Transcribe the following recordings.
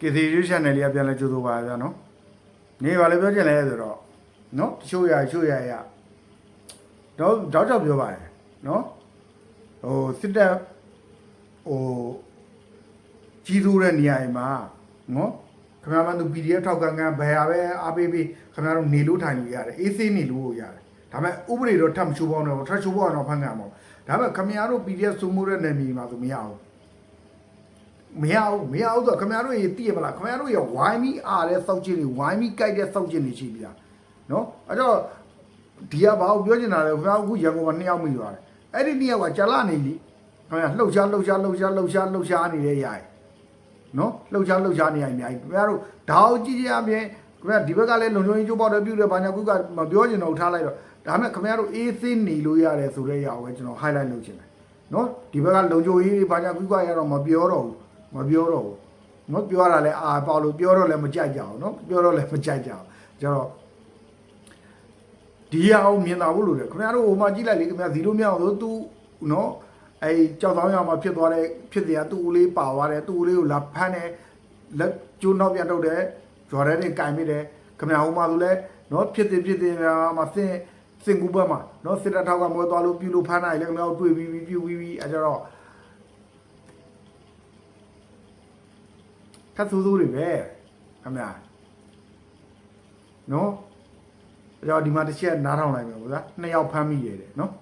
ကေစီရွှေ channel လေးကပြန်လဲကြိုးဆိုပါဗျာနော်နေပါလေပြောချင်လဲဆိုတော့နော်တချို့ရချို့ရရတော့တောက်တော့ပြောပါတယ်နော်ဟိုစစ်တပ်ဟိုကြီးစိုးတဲ့နေရာတွေမှာနော်ခင်ဗျားမတို့ PDF ထောက်ခံခံဘယ်ဟာပဲအားပေးပေးခင်ဗျားတို့နေလို့ထိုင်လို့ရတယ်အေးဆေးနေလို့ရတယ်ဒါပေမဲ့ဥပဒေတော့ထပ်မချိုးပေါင်းတော့ထပ်ချိုးပေါင်းတော့ဖန်ခံမှာဒါပေမဲ့ခင်ဗျားတို့ PDF စုမှုတဲ့နယ်မြေမှာဆိုမရဘူး မရဘူးမရဘူးဆိုတော့ခင်ဗျားတို့ရေသိရမလားခင်ဗျားတို့ရေဝိုင်းပြီးအားတဲ့စောက်ချင်းတွေဝိုင်းပြီးကြိုက်တဲ့စောက်ချင်းတွေရှိပြီလားနော်အဲ့တော့ဒီကဘာကိုပြောချင်တာလဲခင်ဗျားအခုရန်ကုန်မှာနှစ်ယောက်မိသွားတယ်အဲ့ဒီနှစ်ယောက်ကကြာလာနေပြီခင်ဗျာလှုပ်ရှားလှုပ်ရှားလှုပ်ရှားလှုပ်ရှားလှုပ်ရှားနေတဲ့ຢာရယ်နော်လှုပ်ရှားလှုပ်ရှားနေရအများကြီးခင်ဗျားတို့ဒါအောင်ကြည့်ကြရပြင်ခင်ဗျာဒီဘက်ကလည်းလုံလုံကြီးကျိုးပေါက်တယ်ပြုတ်တယ်ဘာညာကုကမပြောချင်တော့ထားလိုက်တော့ဒါမဲ့ခင်ဗျားတို့အေးသိနေလို့ရတယ်ဆိုတဲ့ຢာကိုပဲကျွန်တော် highlight လုပ်ချင်တယ်နော်ဒီဘက်ကလုံချိုကြီးဘာညာကုကရတော့မပြောတော့ဘူး မပြောတော့ဘူးနော်ပြောရတာလဲအာပေါ့လို့ပြောတော့လည်းမကြိုက်ကြအောင်နော်ပြောတော့လည်းမကြိုက်ကြအောင်ကျတော့ဒီရအောင်မြင်တာဖို့လို့လေခင်ဗျားတို့ဟိုမှာကြည့်လိုက်လေခင်ဗျာဇီရိုမြောက်ဆိုသူနော်အဲကြောက်ဆောင်ရမှာဖြစ်သွားတဲ့ဖြစ်တယ်ကသူ့ဦးလေးပါသွားတယ်သူ့ဦးလေးကိုလာဖမ်းတယ်လက်ကျိုးနောက်ပြန်ထုတ်တယ်ဂျော်ဒန်နဲ့ကင်မိတယ်ခင်ဗျာဟိုမှာဆိုလဲနော်ဖြစ်တယ်ဖြစ်တယ်မှာစင်စင်ကူဘက်မှာနော်စစ်တပ်ထောက်ကမွဲသွားလို့ပြူလို့ဖမ်းနိုင်လေခင်ဗျာတွေ့ပြီးပြီးပြူပြီးပြီးအဲကျတော့ ခတ်ဆိုးဆိုးတွေပဲခမညာနော်အဲ့တော့ဒီမှာတစ်ချက်နားထောင်လိုက်မယ်ဗျာနှစ်ယောက်ဖမ်းမိရတယ်နော်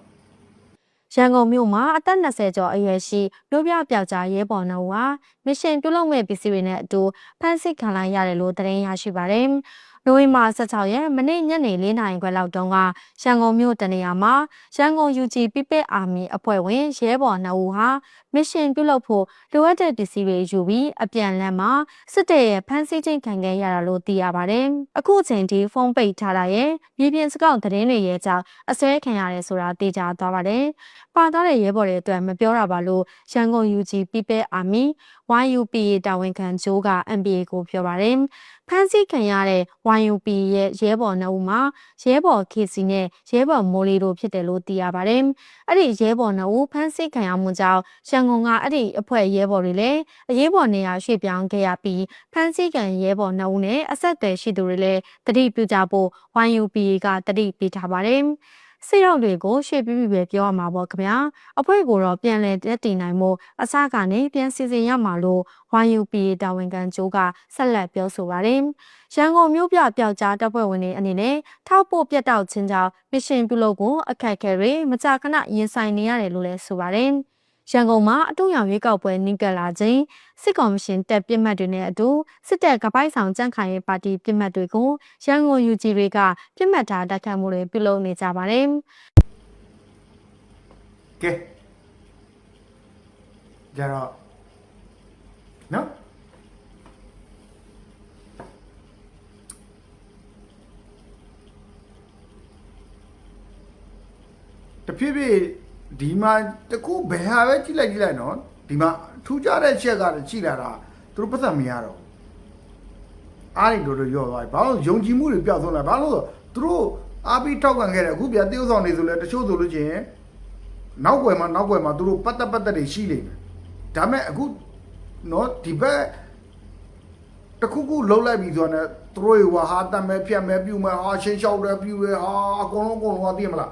ရန်ကုန်မြို့မှာအသက်20ကျော်အရွယ်ရှိမြို့ပြပျောက်ကြားရဲဘော်နှုတ်ဟာမစ်ရှင်ပြုလုပ်မဲ့ပစ္စည်းတွေနဲ့အတူဖမ်းဆီးခံလိုက်ရတယ်လို့သတင်းရရှိပါတယ်။ နိုဝင်ဘာ16ရက်မနေ့ညနေ4နာရီခွဲလောက်တုန်းကရန်ကုန်မြို့တနေရာမှာရန်ကုန် UG People Army အဖွဲ့ဝင်ရဲဘော်2ဦးဟာမစ်ရှင်ပြုလုပ်ဖို့လိုအပ်တဲ့ပစ္စည်းတွေယူပြီးအပြန်လမ်းမှာစစ်တပ်ရဲ့ဖမ်းဆီးခြင်းခံခဲ့ရတာလို့သိရပါတယ်။အခုချိန်ထိဖုန်းပိတ်ထားတာရဲ့မြေပြင်စကောက်သတင်းတွေရဲ့ကြောင့်အစွဲခံရတယ်ဆိုတာသိကြသွားပါတယ်။ပါသွားတဲ့ရဲဘော်တွေအတွက်မပြောတာပါလို့ရန်ကုန် UG People Army YUPA တာဝန်ခံဂျိုးက MPA ကိုပြောပါတယ်။ဖမ်းဆီးခံရတဲ့ YUP ရဲ့ရဲဘော်နှစ်ဦးမှာရဲဘော် KC နဲ့ရဲဘော်မိုးလီတို့ဖြစ်တယ်လို့သိရပါတယ်။အဲ့ဒီရဲဘော်နှစ်ဦးဖမ်းဆီးခံရမှုကြောင့်ရန်ကုန်ကအဲ့ဒီအဖွဲ့ရဲဘော်တွေလည်းအရေးပေါ်နေရာရွှေ့ပြောင်းခဲ့ရပြီးဖမ်းဆီးခံရဲဘော်နှစ်ဦးနဲ့အဆက်အသွယ်ရှိသူတွေလည်းတတိပြုကြဖို့ YUPA ကတတိပေးထားပါတယ်။ စိတ်ရောက်တွေကိုရှေ့ပြီးပြီးပဲပြောရမှာပေါ့ခင်ဗျာအဖွဲ့ကိုတော့ပြန်လည်တက်တည်နိုင်မှုအစကနေပြန်စီစဉ်ရမှာလို့ YUPA တာဝန်ခံကျိုးကဆက်လက်ပြောဆိုပါတယ်ရန်ကုန်မြို့ပြပျောက်ကြားတပ်ဖွဲ့ဝင်တွေအနေနဲ့ထောက်ပို့ပြတ်တောက်ခြင်းကြောင့်မစ်ရှင်ပြုလုပ်ကိုအခက်အခဲတွေမကြာခဏရင်ဆိုင်နေရတယ်လို့လည်းဆိုပါတယ် ရန်ကုန်မှာအတူရောင်ရွေးကောက်ပွဲနှိကပ်လာခြင်းစစ်ကောင်ရှင်တပ်ပြစ်မှတ်တွေနဲ့အတူစစ်တပ်ကပိုက်ဆောင်ကြန့်ခိုင်ရေးပါတီပြစ်မှတ်တွေကိုရန်ကုန် UG တွေကပြစ်မှတ်ထားတိုက်ခတ်မှုတွေပြုလုပ်နေကြပါတယ်ကဲကြတော့နော်တဖြည်းဖြည်း ဒီမှာတခုဘယ်ဟာပဲကြည့်လိုက်ကြည့်လိုက်နော်ဒီမှာထူးခြားတဲ့ချက်ကလည်းကြည့်လာတာသူတို့ပတ်သက်မရတော့ဘူးအားရတို့တို့ရော့သွားပြီဘာလို့ယုံကြည်မှုတွေပျောက်ဆုံးလာဘာလို့လဲဆိုတော့သူတို့အားပြီးထောက်ခံခဲ့တယ်အခုပြန်တယောက်ဆောင်နေဆိုလဲတချို့ဆိုလို့ချင်းနောက်ွယ်မှာနောက်ွယ်မှာသူတို့ပတ်သက်ပတ်သက်တွေရှိနေတယ်ဒါမဲ့အခုနော်ဒီဘက်တခုခုလှုပ်လိုက်ပြီဆိုတော့သူတို့ရောဟာတတ်မဲ့ဖြတ်မဲ့ပြုတ်မဲ့ဟာရှင်းလျှောက်တယ်ပြုတ်တယ်ဟာအကုန်လုံးအကုန်လုံးဟာသိရမလား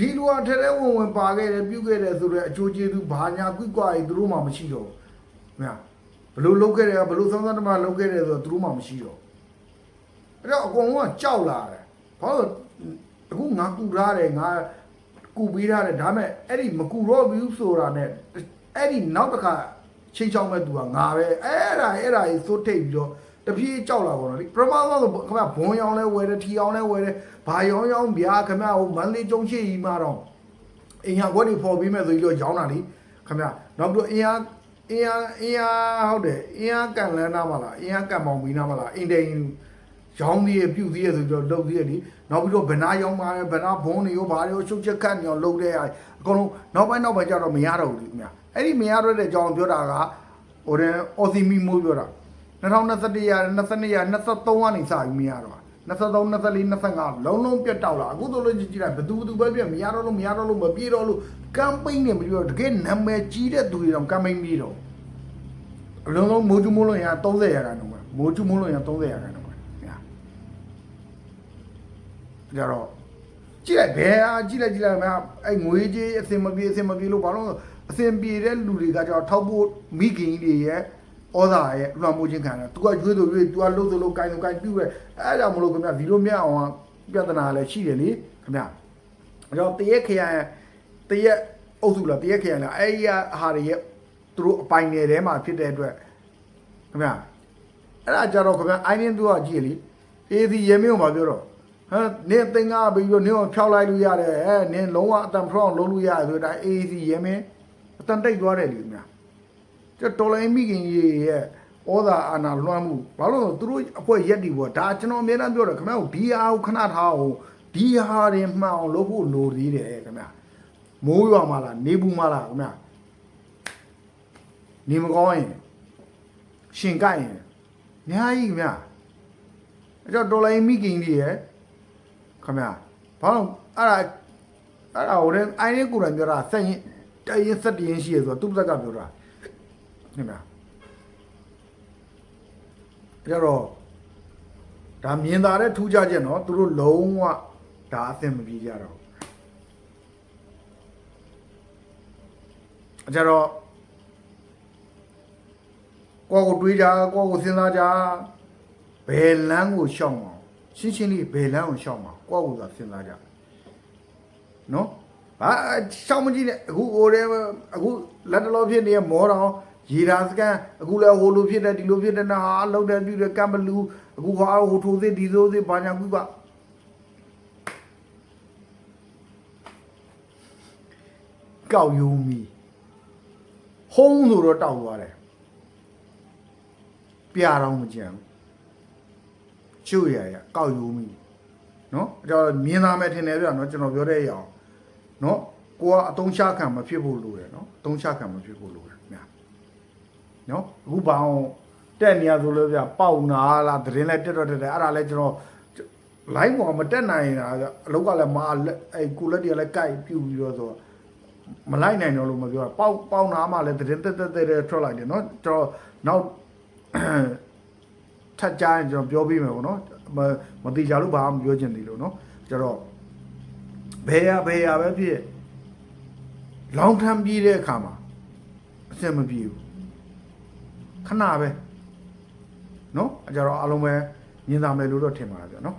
ဒီလူကထဲထဲဝင်ဝင်ပါခဲ့တယ်ပြုတ်ခဲ့တယ်ဆိုတော့အကျိုးကျေးဇူးဘာညာကွိကွာကြီးသူတို့မှမရှိတော့ဘူးမြဘလို့လုတ်ခဲ့တယ်ဘလို့သုံးသတမလုတ်ခဲ့တယ်ဆိုတော့သူတို့မှမရှိတော့အဲ့တော့အကုန်လုံးကကြောက်လာတယ်ဘာလို့အခုငါကူထားတယ်ငါကူပေးထားတယ်ဒါမဲ့အဲ့ဒီမကူတော့ဘူးဆိုတာနဲ့အဲ့ဒီနောက်တစ်ခါချိန်ချောင်းမဲ့သူကငါပဲအဲ့ဒါအဲ့ဒါကြီးစိုးထိတ်ပြီးတော့ တပြေးကြောက်လာပါတော့လေပထမဆုံးဆိုခမဘွန်ရောင်လဲဝယ်တယ်ထီအောင်လဲဝယ်တယ်ဘာရောင်ရောင်ဗျာခမဟိုမန္တလေးကျုံရှိကြီးမှာတော့အင်ဟာခွက်တွေပေါ်ပြီးမဲ့ဆိုပြီးတော့ရောင်းတာလေခမနောက်ပြီးတော့အင်ဟာအင်ဟာအင်ဟာဟုတ်တယ်အင်ဟာကန်လန်းနာမလားအင်ဟာကန်ပေါင်ပြီးနာမလားအင်တိန်ရောင်းသေးရပြုတ်သေးရဆိုပြီးတော့လုပ်သေးရလေနောက်ပြီးတော့ဗနာရောင်းပါတယ်ဗနာဘုံတွေရောဘာတွေရောရှုပ်ချက်ခတ်ညောလုပ်တဲ့အကုန်လုံးနောက်ပိုင်းနောက်ပိုင်းကျတော့မရတော့ဘူးလေခင်ဗျအဲ့ဒီမရတော့တဲ့အကြောင်းပြောတာကဟိုတဲ့အော်စီမီမိုးပြောတာ 2021ရ22ရ23ကနေစပြီးမရတော့23 24 25လုံးလုံးပြတ်တောက်လာအခုဆိုလို့ကြည့်ကြည့်လိုက်ဘသူဘသူပဲပြမရတော့လို့မရတော့လို့မပြေတော့လို့ကမ်ပိန်းနေမပြီးတော့တကယ်နာမည်ကြီးတဲ့သူတွေတော့ကမ်ပိန်းပြီးတော့အလုံးလုံးမိုးကျူးမိုးလုံးရ30ရာခိုင်နှုန်းပဲမိုးကျူးမိုးလုံးရ30ရာခိုင်နှုန်းပဲညာကြတော့ကြည့်လိုက်ဘယ်အားကြည့်လိုက်ကြည့်လိုက်မအဲ့ငွေကြီးအစင်မပြေအစင်မပြေလို့ဘာလို့အစင်ပြေတဲ့လူတွေကကျတော့ထောက်ဖို့မိခင်ကြီးတွေရဲ့ ဩဇာရဲ့လွှမ်းမိုးခြင်းခံတယ်။ तू ကရွေးသူရွေး तू ကလှုပ်သူလှုပ်ကိုင်သူကိုင်ပြုတ်ရဲအဲ့ဒါမလို့ခင်ဗျဒီလိုမြတ်အောင်ပြဿနာလည်းရှိတယ်လေခင်ဗျ။အဲ့တော့တရက်ခရိုင်တရက်အုပ်စုလားတရက်ခရိုင်လားအဲ့ဒီဟာတွေရဲ့သူတို့အပိုင်နယ်ထဲမှာဖြစ်တဲ့အတွက်ခင်ဗျအဲ့ဒါကြတော့ခင်ဗျအိုင်းရင်းသူကကြည့်လေအေးဒီရေမင်းကိုမပြောတော့ဟမ်နင်းတင်ကားပြီးတော့နင်းကိုဖြောက်လိုက်လို့ရတယ်အဲနင်းလုံးဝအတန်ဖရောင်းလုံးလို့ရတယ်ဆိုတော့အေးဒီရေမင်းအတန်တိတ်သွားတယ်လေခင်ဗျ ကျတော်လိုင်းမိခင်ကြီးရဲ့ဩဇာအာဏာလွှမ်းမှုဘာလို့လဲသူတို့အဖွဲ့ရက်တီပေါ့ဒါကျွန်တော်အများအားပြောတယ်ခင်ဗျကိုဒီဟာကိုခဏထားအောင်ဒီဟာတွေမှန်အောင်လုပ်ဖို့လိုသေးတယ်ခင်ဗျမိုးရွာမှာလားနေဘူးမှာလားခင်ဗျနေမကောင်းရင်ရှင်ကြိုက်ရင်အများကြီးခင်ဗျအဲ့တော့တော်လိုင်းမိခင်ကြီးရဲ့ခင်ဗျဘာလို့အဲ့ဒါအဲ့ဒါဟိုတဲ့အိုင်းလေးကိုယ်တိုင်ပြောတာဆက်ရင်တရင်ဆက်တရင်ရှိရဆိုတော့သူ့ဘက်ကပြောတာ ခင်ဗျအဲ့တော့ဒါမြင်သာတဲ့ထူးခြားချက်နော်သူတို့လုံးဝဒါအသင်မပြေကြတော့အဲ့ကြတော့ကိုယ့်ကိုတွေးကြကိုယ့်ကိုစဉ်းစားကြဘယ်လမ်းကိုရှောင်အောင်ရှင်းရှင်းလေးဘယ်လမ်းကိုရှောင်အောင်ကိုယ့်ကိုယ်သာစဉ်းစားကြနော်ဘာရှောင်မကြည့်နဲ့အခုဟိုတဲ့အခုလက်တလောဖြစ်နေတဲ့မောတော် ရေဒါစကန်အခုလည်းဟိုလိုဖြစ်တယ်ဒီလိုဖြစ်တယ်နာဟာလောက်တယ်ပြည့်တယ်ကံဘလူအခုဟာဟိုထိုးစစ်ဒီဆိုစစ်ဘာညာကူပါကောက်ယုံမီဟုံးဆိုတော့တောက်သွားတယ်ပြာတော့မကြံဘူးချွတ်ရရကောက်ယုံမီနော်အဲ့တော့မြင်သားမဲ့ထင်တယ်ပြနော်ကျွန်တော်ပြောတဲ့အရာနော်ကိုကအတုံးချခံမဖြစ်ဖို့လိုတယ်နော်အတုံးချခံမဖြစ်ဖို့လိုတယ်များ နော်အခုဘောင်တက်နေရဆိုလို့ပြပေါက်နာလားသတင်းလဲတက်တော့တက်တယ်အဲ့ဒါလဲကျွန်တော် line ပေါ်မတက်နိုင်တာအလုပ်ကလည်းမအဲ့ကူလက်တွေကလည်းကြိုက်ပြူပြီးတော့ဆိုတော့မလိုက်နိုင်တော့လို့မပြောပေါက်ပေါက်နာမှလည်းသတင်းတက်တက်တက်ထွက်လိုက်တယ်နော်ကျွန်တော်နောက်ထပ်ကြရင်ကျွန်တော်ပြောပြမယ်ပေါ့နော်မတိကြလို့ဘာမှမပြောချင်သေးလို့နော်ကျွန်တော်ဘယ်ရဘယ်ရပဲဖြစ်လောင်းထမ်းပြီးတဲ့အခါမှာအဆင်မပြေဘူး ခဏပဲနော်အကြတော့အလုံးပဲညင်သာမယ်လို့တော့ထင်ပါတယ်ဗျာနော်